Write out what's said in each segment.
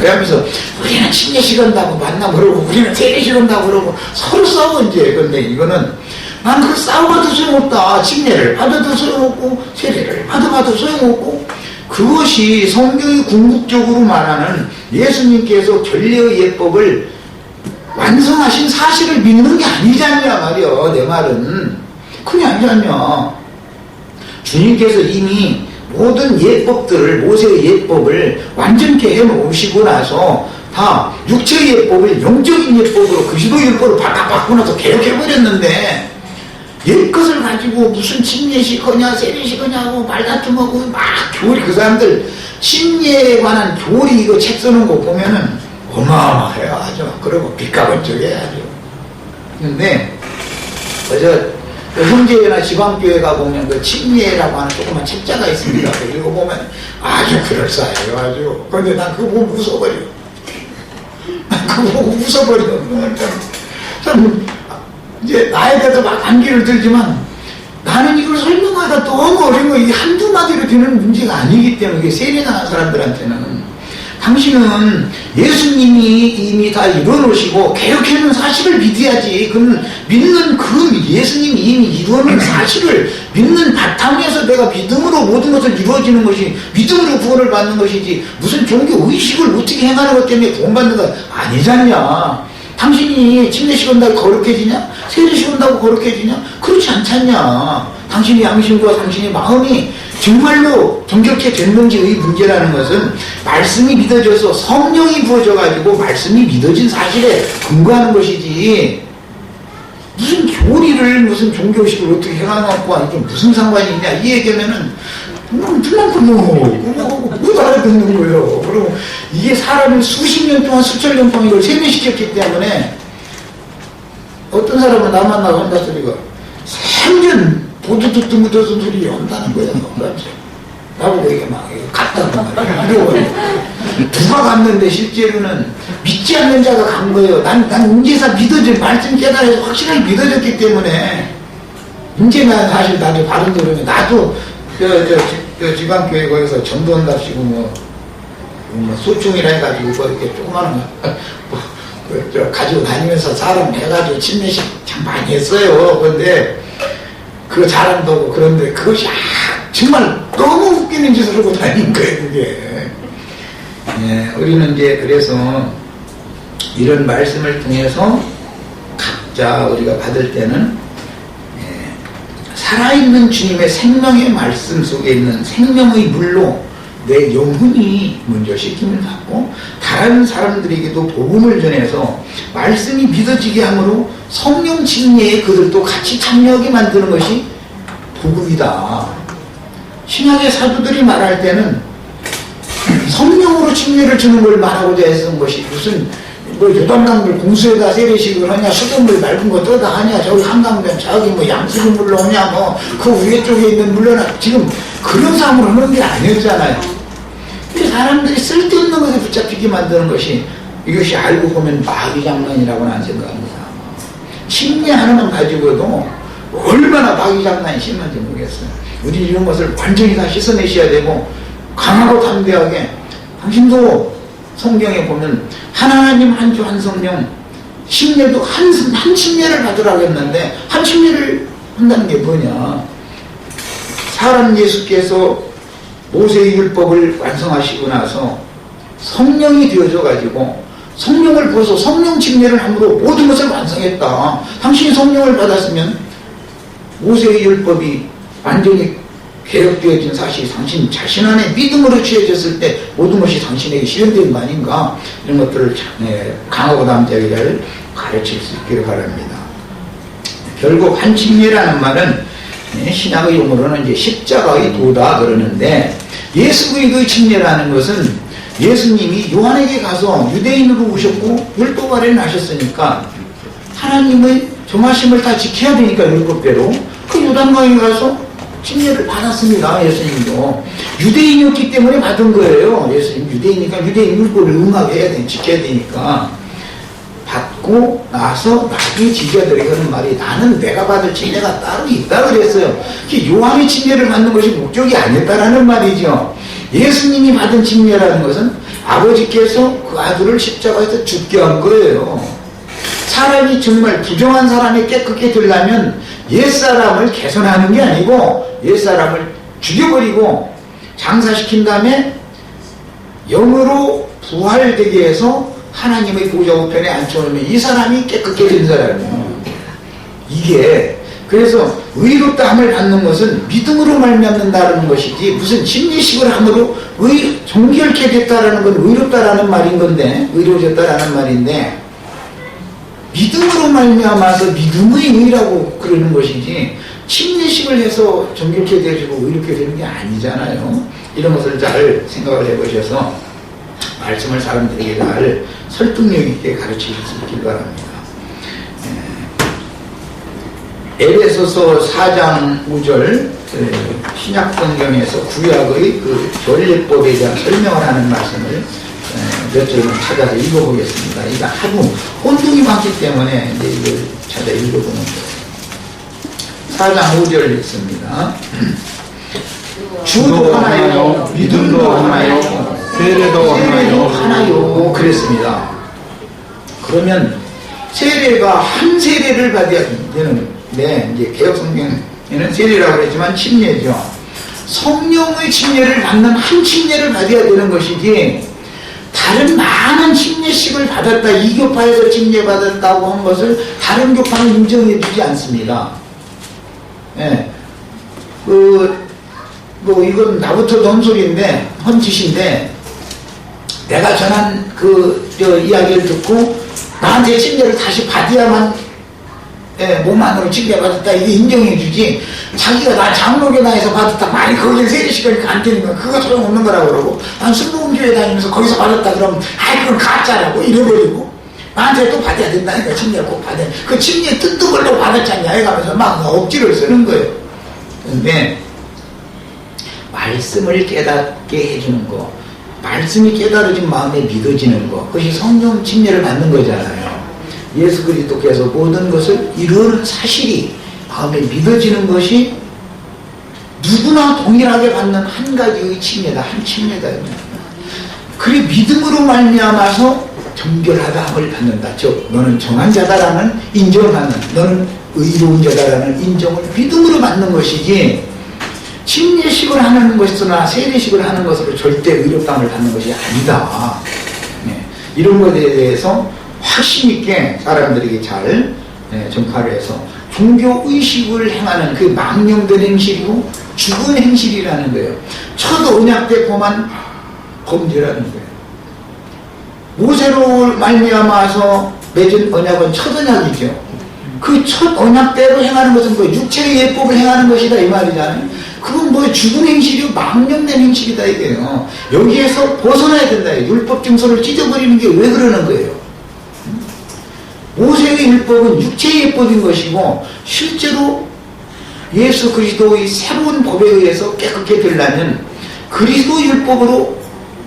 그러면서 우리는 침례식 한다고 만나 그러고 우리는 세례식 한다고 그러고 서로 싸워 이제. 근데 이거는 난 그 싸워도 소용없다. 침례를 받아도 소용없고 세례를 받아봐도 소용없고 그것이 성경이 궁극적으로 말하는 예수님께서 전례의 예법을 완성하신 사실을 믿는 게 아니잖냐 말이야 내 말은. 그게 아니잖냐. 주님께서 이미 모든 예법들을 모세의 예법을 완전케 해놓으시고 나서 다 육체의 예법을 영적인 예법으로 그리스도 예법으로 바꿔 바꾸고 나서 개혁해버렸는데 옛것을 가지고 무슨 침례식 하냐 세례식 하냐고 말다툼하고 막 교리 그 사람들 침례에 관한 교리 이거 책 쓰는 거 보면은 어마어마해요 아주. 그리고 빚가번쩍해 아주 근데 그저 그 형제나 지방교회 가 보면 그 침례라고 하는 조그만 책자가 있습니다. 그 읽어보면 아주 그럴싸해요, 아주. 근데 난 그거 보고 웃어버려. 난 그거 보고 웃어버려. 참, 이제 나에 대해서 막 안기를 들지만 나는 이걸 설명하다 너무 어려운 거 이게 한두 마디로 되는 문제가 아니기 때문에 세뇌당한 사람들한테는 당신은 예수님이 이미 다 이루어놓으시고 개혁해놓은 사실을 믿어야지. 그럼 믿는 그 예수님이 이미 이루어놓은 사실을 믿는 바탕에서 내가 믿음으로 모든 것을 이루어지는 것이 믿음으로 구원을 받는 것이지 무슨 종교 의식을 어떻게 행하는 것 때문에 구원받는 거 아니잖냐. 당신이 침례식 온다고 거룩해지냐? 세례식 온다고 거룩해지냐? 그렇지 않잖냐. 당신의 양심과 당신의 마음이 정말로 정결케 됐는지의 문제라는 것은 말씀이 믿어져서 성령이 부어져 가지고 말씀이 믿어진 사실에 근거하는 것이지. 무슨 교리를 무슨 종교식을 어떻게 해가놓고 이게 무슨 상관이 있냐. 이 얘기하면은 음, 틀랑틀랑 못 알아듣는 거예요. 그리고 이게 사람을 수십 년 동안 수천 년 동안 이걸 세뇌시켰기 때문에 어떤 사람은 나 만 나고 한다 소리가. 3년 듣도 못해서 소리 한다는 거야. 나보고 이게 막 갔다는. 이러고 누가 갔는데 실제로는 믿지 않는 자가 간 거예요. 난, 난 이제서 믿어질 말씀 깨달아서 확실하게 믿어졌기 때문에 이제는 사실 나도 바른 도로는 나도 저, 저, 지- 저 지방교회 거기서 전도한답시고 뭐, 뭐 소총이라 해가지고 뭐 이렇게 조그마한 거 뭐, 그, 저 가지고 다니면서 사람 해가지고 침례식 참 많이 했어요. 그런데 그거 잘한다고 뭐 그런데 그것이 아, 정말 너무 웃기는 짓을 하고 다닌 거예요 그게. 예, 우리는 이제 그래서 이런 말씀을 통해서 각자 우리가 받을 때는 예, 살아있는 주님의 생명의 말씀 속에 있는 생명의 물로 내 영혼이 먼저 시킴을 받고 다른 사람들에게도 복음을 전해서 말씀이 믿어지게 함으로 성령 침례에 그들도 같이 참여하게 만드는 것이 복음이다. 신약의 사도들이 말할 때는 성령으로 침례를 주는 걸 말하고자 했던 것이 무슨 뭐 요단강물 공수에다 세례식을 하냐 수돗물 맑은 거 떠다 하냐 저기 한강변 저기 뭐 양수를 물러오냐 뭐 그 위에 쪽에 있는 물러나 지금 그런 삶을 하는 게 아니었잖아요 이 사람들이 쓸데없는 것에 붙잡히게 만드는 것이 이것이 알고 보면 마귀 장난이라고 는 생각합니다. 침례 하나만 가지고도 얼마나 마귀 장난이 심한지 모르겠어요. 우리 이런 것을 완전히 다 씻어내셔야 되고 강하고 담대하게 당신도 성경에 보면 하나님 한 주 한 성령 침례도 한, 한 침례를 받으라고 했는데 한 침례를 한다는 게 뭐냐? 사람 예수께서 모세의 율법을 완성하시고 나서 성령이 되어져 가지고 성령을 부어서 성령 침례를 함으로 모든 것을 완성했다. 당신이 성령을 받았으면 모세의 율법이 완전히 개혁되어진 사실이 당신 자신 안에 믿음으로 취해졌을 때 모든 것이 당신에게 실현된 거 아닌가 이런 것들을 참, 예, 강하고 남자에게 가르칠 수 있기를 바랍니다. 결국 한 침례라는 말은 예, 신학의 용어로는 이제 십자가의 도다 그러는데 예수 그리스도의 침례라는 것은 예수님이 요한에게 가서 유대인으로 오셨고 율법 아래를 나셨으니까 하나님의 정하심을 다 지켜야 되니까 율법대로 그 요단강에 가서 침례를 받았습니다 예수님도. 유대인이었기 때문에 받은 거예요. 예수님 유대인이니까 유대인 율법을 응하게 해야 돼 지켜야 되니까 받고 나서 나중에 지자들에게 하는 말이 나는 내가 받을 침례가 따로 있다 그랬어요. 그 요한의 침례를 받는 것이 목적이 아니었다라는 말이죠. 예수님이 받은 침례라는 것은 아버지께서 그 아들을 십자가에서 죽게 한 거예요. 사람이 정말 부정한 사람이 깨끗게 되려면 옛사람을 개선하는 게 아니고 옛사람을 죽여버리고 장사시킨 다음에 영으로 부활되게 해서 하나님의 보좌 우편에 앉혀놓으면 이 사람이 깨끗게 된 사람이에요. 이게 그래서 의롭다함을 받는 것은 믿음으로 말미암는다는 것이지 무슨 심리식을 함으로 의, 정결케 됐다라는 건 의롭다라는 말인 건데 의로워졌다라는 말인데 믿음으로 말미암아서 믿음의 의라고 그러는 것이지 심리식을 해서 정결케 되시고 의롭게 되는 게 아니잖아요. 이런 것을 잘 생각을 해보셔서 말씀을 사람들에게 잘 설득력 있게 가르치실 수 있길 바랍니다. 에베소서 4장 5절 신약 성경에서 구약의 그 전례법에 대한 설명을 하는 말씀을 에, 몇 절만 찾아서 읽어보겠습니다. 이거 하도 혼동이 많기 때문에 이제 이걸 찾아 읽어보는 거예요. 4장 5절 읽습니다. 주도 하나요, 믿음도 하나요, 세례도 하나요. 하나요. 그랬습니다. 그러면 세례가 한 세례를 받아야 되는 네, 이제 개혁 성경에는 세례라고 그랬지만 침례죠. 성령의 침례를 받는 한 침례를 받아야 되는 것이지 다른 많은 침례식을 받았다 이 교파에서 침례 받았다고 한 것을 다른 교파는 인정해 주지 않습니다. 예. 그, 뭐, 이건 나부터 던 소리인데, 헌짓인데, 내가 전한 그, 저, 이야기를 듣고, 나한테 침례를 다시 받아야만, 예, 몸 안으로 침례 받았다, 이게 인정해 주지, 자기가 나 장로교단에서 받았다, 많이 거기에 세례시키니까 안 되는 거야. 그거 소용없는 거라고 그러고, 난 순복음교회 다니면서 거기서 받았다 그러면, 아이, 그건 가짜라고, 이래버리고, 나한테 또 받아야 된다니까, 침례를 꼭 받아야 돼. 그 침례 뜯은 걸로 받았잖냐, 해가면서 막 억지를 쓰는 거예요. 근데, 말씀을 깨닫게 해주는 거, 말씀이 깨달아진 마음에 믿어지는 거, 그것이 성령 침례를 받는 거잖아요. 예수 그리스도께서 모든 것을 이루는 사실이 마음에 믿어지는 것이 누구나 동일하게 받는 한 가지의 침례다, 한 침례다. 그래 믿음으로 말미암아서 정결하다함을 받는다. 즉 너는 정한 자다라는 인정을 받는, 너는 의로운 자다라는 인정을 믿음으로 받는 것이지 침례식을 하는 것이나 세례식을 하는 것으로 절대 의롭다함을 받는 것이 아니다. 네. 이런 것에 대해서 확신 있게 사람들에게 잘 네, 전파를 해서 종교 의식을 행하는 그 망령된 행실이고 죽은 행실이라는 거예요. 첫 언약 때 범한 범죄라는 거예요. 모세로 말미암아서 맺은 언약은 첫 언약이죠. 그 첫 언약대로 행하는 것은 뭐 육체의 예법을 행하는 것이다 이 말이잖아요. 그건 뭐 죽은 행실이고 망령된 행실이다 이게요. 여기에서 벗어나야 된다. 율법 증서를 찢어버리는 게 왜 그러는 거예요? 모세의 율법은 육체의 예법인 것이고 실제로 예수 그리스도의 새로운 법에 의해서 깨끗게 되려면 그리스도 율법으로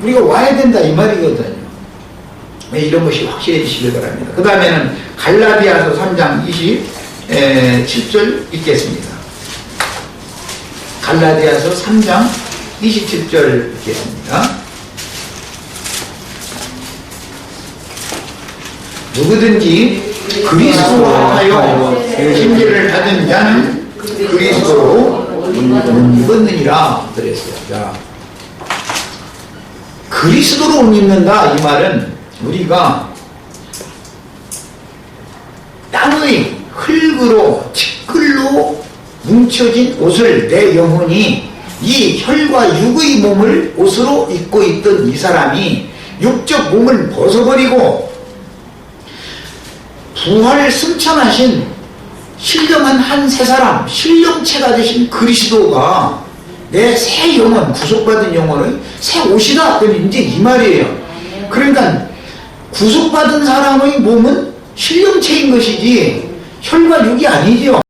우리가 와야 된다 이 말이거든요. 네, 이런 것이 확실해지시길 바랍니다. 그 다음에는 갈라디아서 3장 27절 읽겠습니다. 갈라디아서 3장 27절 읽겠습니다. 누구든지 그리스도로 하여 침례를 받은 자는 그리스도로 옷 입었느니라 그랬어요. 자, 그리스도로 옷 입는다 이 말은 우리가 땅의 흙으로 티끌로 뭉쳐진 옷을 내 영혼이 이 혈과 육의 몸을 옷으로 입고 있던 이 사람이 육적 몸을 벗어버리고 부활을 승천하신 신령한 한 세 사람, 신령체가 되신 그리스도가 내 새 영혼, 구속받은 영혼의 새 옷이다. 그럼 이제 이 말이에요. 그러니까 구속받은 사람의 몸은 신령체인 것이지 혈과 육이 아니죠.